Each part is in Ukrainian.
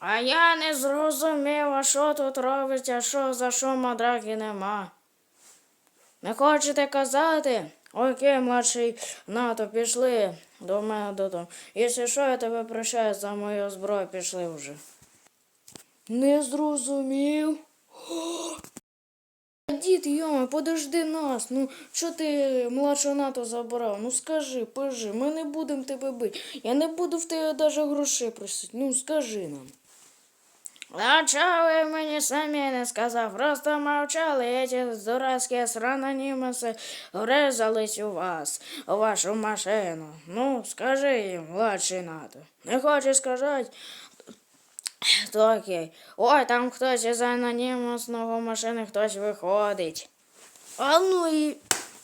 А я не зрозуміла, що тут робиться, що за шума драки нема. Не хочете казати? Окей, младший НАТО, пішли до мене додому. Якщо що, я тебе прощаю за мою зброю, пішли вже. Не зрозумів. Дід, йома, подожди нас. Ну, що ти младшого НАТО забрав? Ну скажи, пожи, ми не будемо тебе бити. Я не буду в тебе навіть грошей просити. Ну скажи нам. А чого ви мені самі не сказав? Просто мовчали, ці дурацькі сранонімуси врезались у вас, у вашу машину. Ну, скажи їм, младший НАТО. Не хочеш сказати? То окей. Ой, там хтось із анонімусного машини хтось виходить. А ну і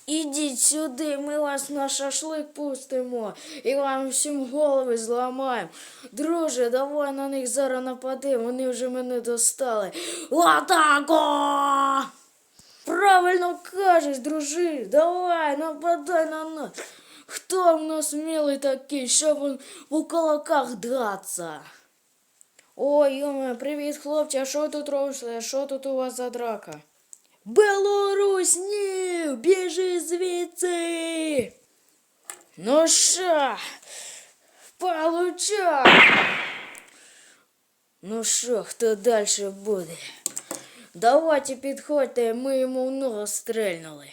ідіть сюди, ми вас на шашлик пустимо і вам всім голови зламаємо. Друже, давай на них зараз нападемо, вони вже мене достали. Атако! Правильно кажеш, дружи, давай, нападай на нас. Хто в нас смілий такий, щоб он у кулаках драться? Ой, йоме, привіт, хлопці, а що тут робите? Що тут у вас за драка? Белорусь, ні, біжи звідси. Ну що, получай. Ну що, хто далі буде? Давайте підходьте, ми йому в ногу стрельнули.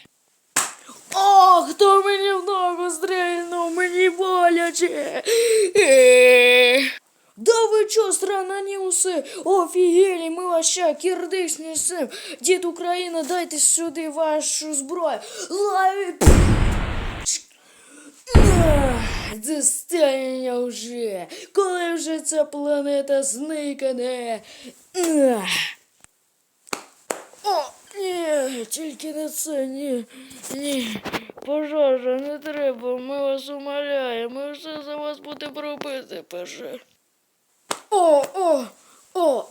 О, хто мені в ногу стрельнув? Мені боляче. Е. Да ви чо. Офігелі, ми вас ще кирдиш несем. Дід Україна, дайте сюди вашу зброю. Лови! Достання вже. Коли вже ця планета зникне? О, ні, тільки не це, ні, ні. Пожежа, не треба, ми вас умоляємо, ми все за вас будемо робити, паже. О, о, о.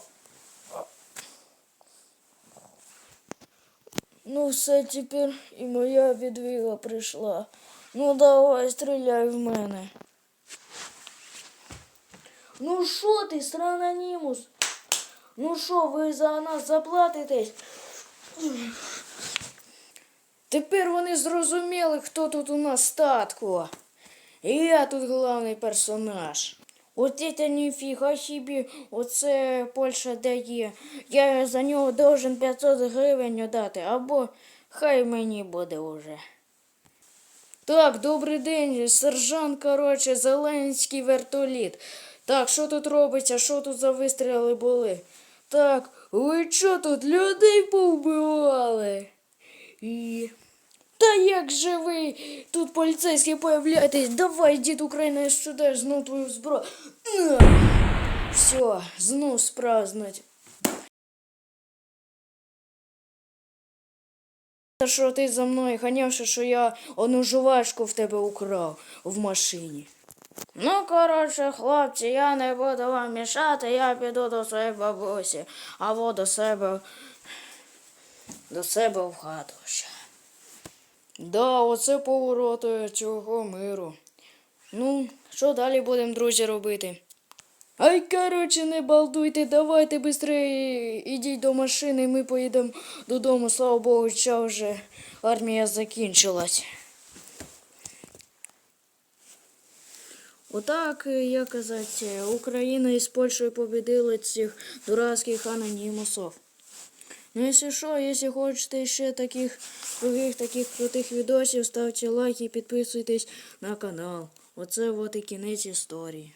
Ну, все тепер і моя відвіга прийшла. Ну, давай, стріляй в мене. Ну що ти, странонімус? Ну що, ви за нас заплатитесь? Тепер вони зрозуміли, хто тут у нас статку. І я тут головний персонаж. От це ніфіга собі, оце Польща дає. Я за нього должен 500 гривень дати, або хай мені буде уже. Так, добрий день, сержант, коротше, Зеленський вертоліт. Так, що тут робиться? Що тут за вистріли були? Так, ви що тут людей повбивали? І... Як же ви тут поліцейські появляєтесь? Давай, дід Україна, сюди знов твою зброю. Все, знов спразнуть. Що ти за мною ганявши, що я одну жувачку в тебе украв в машині. Ну, коротше, хлопці, я не буду вам мішати, я піду до своєї бабусі, або до себе до себе в хату ще. Да, оце повороти цього миру. Ну, що далі будемо, друзі, робити? Ай, коротше, не балдуйте, давайте швидше ідіть до машини, ми поїдемо додому, слава Богу, що вже армія закінчилась. Отак, як казати, Україна із Польщею победила цих дурацьких анонімусов. Ну, якщо що, якщо хочете ще таких других таких крутих відосів, ставте лайки і підписуйтесь на канал. Оце от і кінець історії.